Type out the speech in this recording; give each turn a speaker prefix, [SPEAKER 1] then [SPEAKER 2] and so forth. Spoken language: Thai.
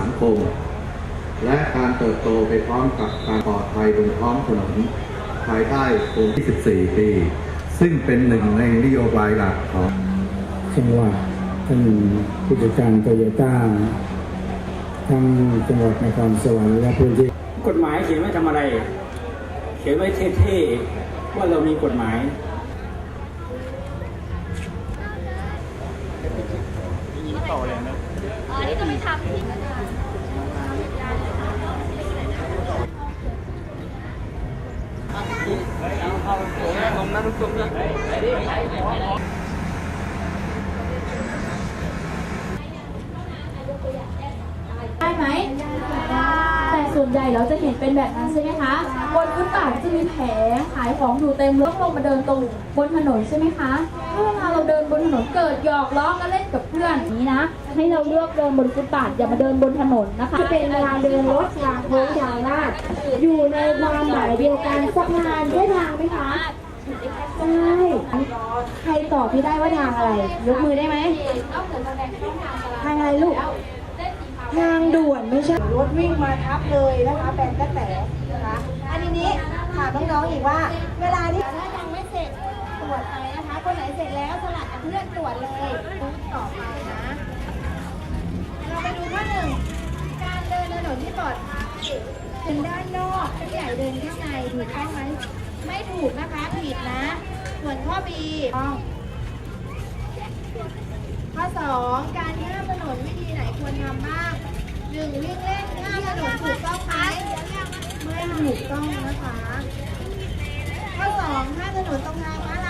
[SPEAKER 1] สังคม และการเติบโตไปพร้อมกับการปลอดภัยบนท้องถนนภายใต้โครง24 ปี ซึ่งเป็นหนึ่งในนโยบายหลักของ
[SPEAKER 2] จังหวัดท่านผู้จัดการโตโยต้าทั้งจังหวัดนครสวรรค์และพื้นที่
[SPEAKER 3] กฎหมายเขียนไว้ทำอะไร เขียนไว้เท่ๆว่าเรามีกฎหมาย
[SPEAKER 4] อ๋ อนี่จะไปทำที่
[SPEAKER 5] ได้ไหม แต่ส่วนใหญ่เราจะเห็นเป็นแบบนั้นใช่ไหมคะ บน ฟุตบาทจะมีแผงขายของอยู่เต็มเลยต้องลงมาเดินตรงบนถนนใช่ไหมคะ ถ้าเวลาเราเดินบนถนนเกิดหยอกล้อกันเล่นกับเพื่อนอย่างนี้นะ ให้เราเลือกเดินบนฟุตบาทอย่ามาเดินบนถนนนะคะ
[SPEAKER 6] จะเป็นทางเดินรถทางโค้งทางลาดอยู่ในความหมายเดียวกันสะพานใช่ทางไหมคะใช่ใครตอบพี่ได้ว่าทางอะไร ยกมือได้ไหมทางอะไรลูกทางด่วนไม่ใช่
[SPEAKER 7] รถวิ่งมาทับเลยนะคะแบนกระแตนะคะ อันนี้นี้ถามน้องๆอีกว่า เวลาที่ถ้ายังไม่เสร็จตรวจไปนะคะคนไหนเสร็จแล้วสลัดกับเพื่อนตรวจเลยต่อไปนะเราไปดูข้อหนึ่งการเดินถนนที่ปลอดภัยเป็นด้านนอกผู้ใหญ่เดินข้างในถูกต้องไหมไม่ถูกนะคะผิดนะ ส่วนข้อ B ต้องข้อสองการข้ามถนนวิธีไหนควรทำบ้างหนึ่งวิ่งเล่นข้ามถนนถูกต้องไหมไม่ ถูกต้องนะคะข้อสองถ้าถนนตรงทางม้าลาย